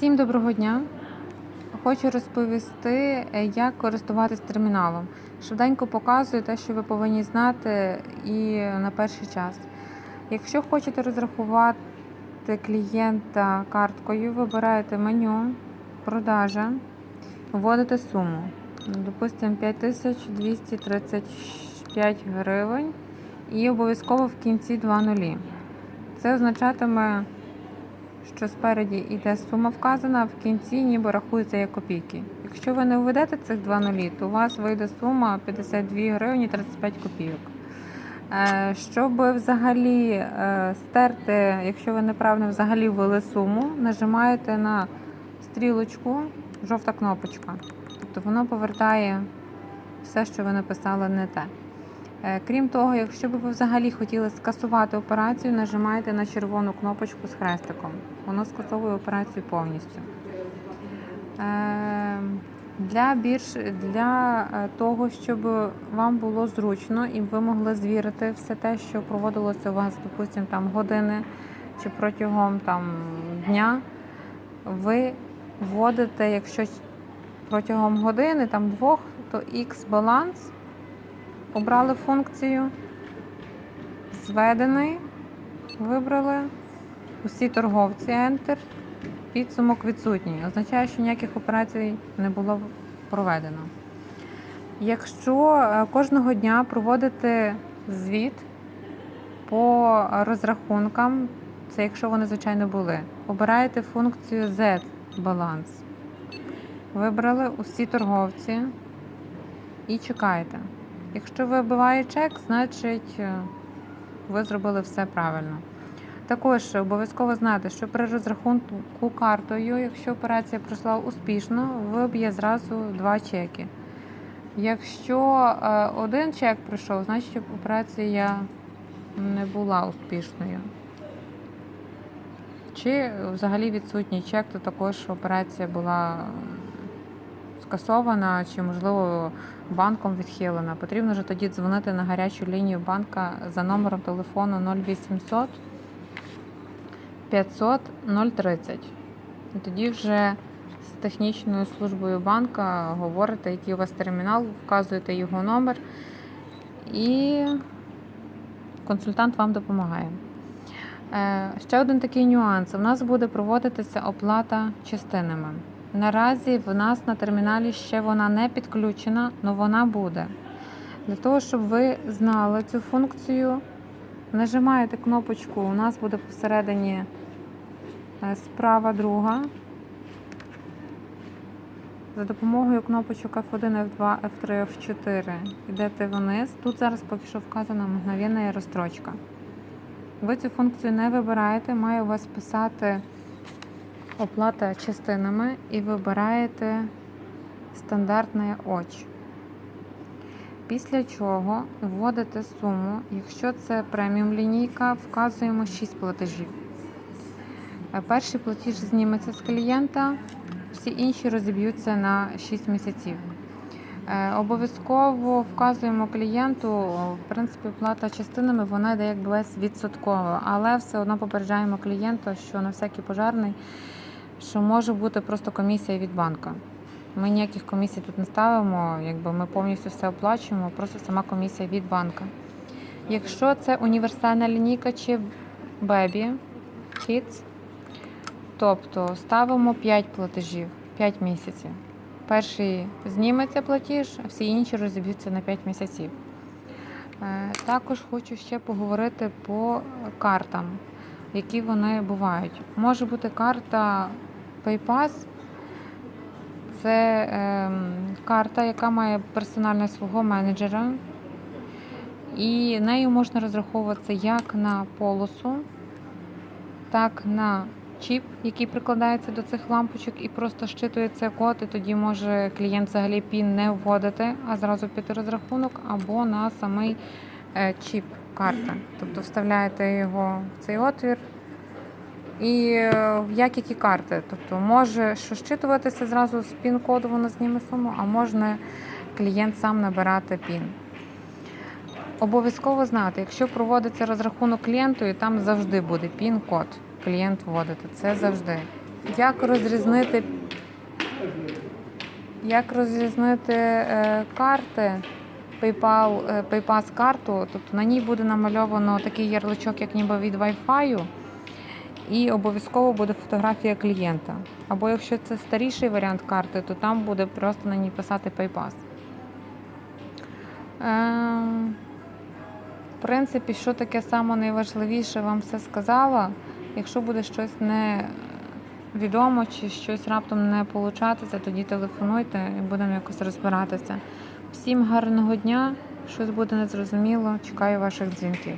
Всім доброго дня! Хочу розповісти, е, як користуватись терміналом. Швиденько показую те, що ви повинні знати і на перший час. Якщо хочете розрахувати клієнта карткою, вибираєте меню, продажа, вводите суму. Допустимо, 5235 гривень і обов'язково в кінці 2 нулі. Це означатиме, що спереді йде сума вказана, а в кінці ніби рахується як копійки. Якщо ви не введете цих два нулі, то у вас вийде сума 52 гривні 35 копійок. Е, Щоб взагалі е, стерти, якщо ви неправильно взагалі ввели суму, нажимаєте на стрілочку, жовта кнопочка. Тобто воно повертає все, що ви написали не те. Е, Крім того, якщо б ви взагалі хотіли скасувати операцію, нажимаєте на червону кнопочку з хрестиком. Воно скасовує операцію повністю. Е, Для більш для е, того, щоб вам було зручно і ви могли звірити все те, що проводилося у вас, допустимо, там години чи протягом там дня, ви вводите, якщо протягом години, там двох, то X баланс обрали функцію, зведений, вибрали усі торговці Enter, підсумок відсутній. Означає, що ніяких операцій не було проведено. Якщо е, кожного дня проводити звіт по розрахункам, це якщо вони, звичайно, були, обираєте функцію Z баланс. Вибрали усі торговці і чекаєте. Якщо вибиває чек, значить е, ви зробили все правильно. Також обов'язково знати, що при розрахунку картою, якщо операція пройшла успішно, виб'є зразу два чеки. Якщо е, один чек пройшов, значить операція не була успішною. Чи взагалі відсутній чек, то також операція була скасована, чи, можливо, банком відхилена. Потрібно вже тоді дзвонити на гарячу лінію банка за номером телефону 0800 500 030. І тоді вже з технічною службою банка говорите, який у вас термінал, вказуєте його номер, і консультант вам допомагає. Е, Ще один такий нюанс. У нас буде проводитися оплата частинами. Наразі в нас на терміналі ще вона не підключена, але вона буде. Для того, щоб ви знали цю функцію, нажимаєте кнопочку, у нас буде посередині е, справа друга. За допомогою кнопочок F1, F2, F3, F4 йдете вниз. Тут зараз поки що вказана мгновенна розстрочка. Ви цю функцію не вибираєте, має у вас писати оплата частинами і вибираєте стандартне оч. Після чого вводите суму. Якщо це преміум лінійка, вказуємо 6 платежів. Е, Перший платіж зніметься з клієнта, всі інші розіб'ються на 6 місяців. Е, Обов'язково вказуємо клієнту, в принципі, плата частинами вона йде якби безвідсоткова, але все одно попереджаємо клієнта, що на всякий пожарний, що може бути просто комісія від банка. Ми ніяких комісій тут не ставимо, якби ми повністю все оплачуємо, просто сама комісія від банка. Якщо це універсальна лінійка чи Baby Kids, тобто ставимо 5 платежів, 5 місяців. Перший зніметься платіж, а всі інші розіб'ються на 5 місяців. Е, Також хочу ще поговорити по картам, які вони бувають. Може бути карта PayPass. Це ем, карта, яка має персонального свого менеджера, і нею можна розраховуватися як на полосу, так на чіп, який прикладається до цих лампочок, і просто щитується код, і тоді може клієнт взагалі пін не вводити, а зразу піти розрахунок, або на самий е, чіп карта. Тобто вставляєте його в цей отвір. І е, як які карти. Тобто може що щитуватися зразу з пін-коду, воно зніме суму, а можна клієнт сам набирати пін. Обов'язково знати, якщо проводиться розрахунок клієнту, і там завжди буде пін-код. Клієнт вводити. Це завжди. Як розрізнити, як розрізнити е, карти PayPal, е, PayPass карту? Тобто на ній буде намальовано такий ярличок, як ніби від Wi-Fi, і обов'язково буде фотографія клієнта. Або якщо це старіший варіант карти, то там буде просто на ній писати PayPass. Е, в принципі, що таке саме найважливіше, вам все сказала. Якщо буде щось не відомо чи щось раптом не получатися, тоді телефонуйте і будемо якось розбиратися. Всім гарного дня! Щось буде незрозуміло. Чекаю ваших дзвінків.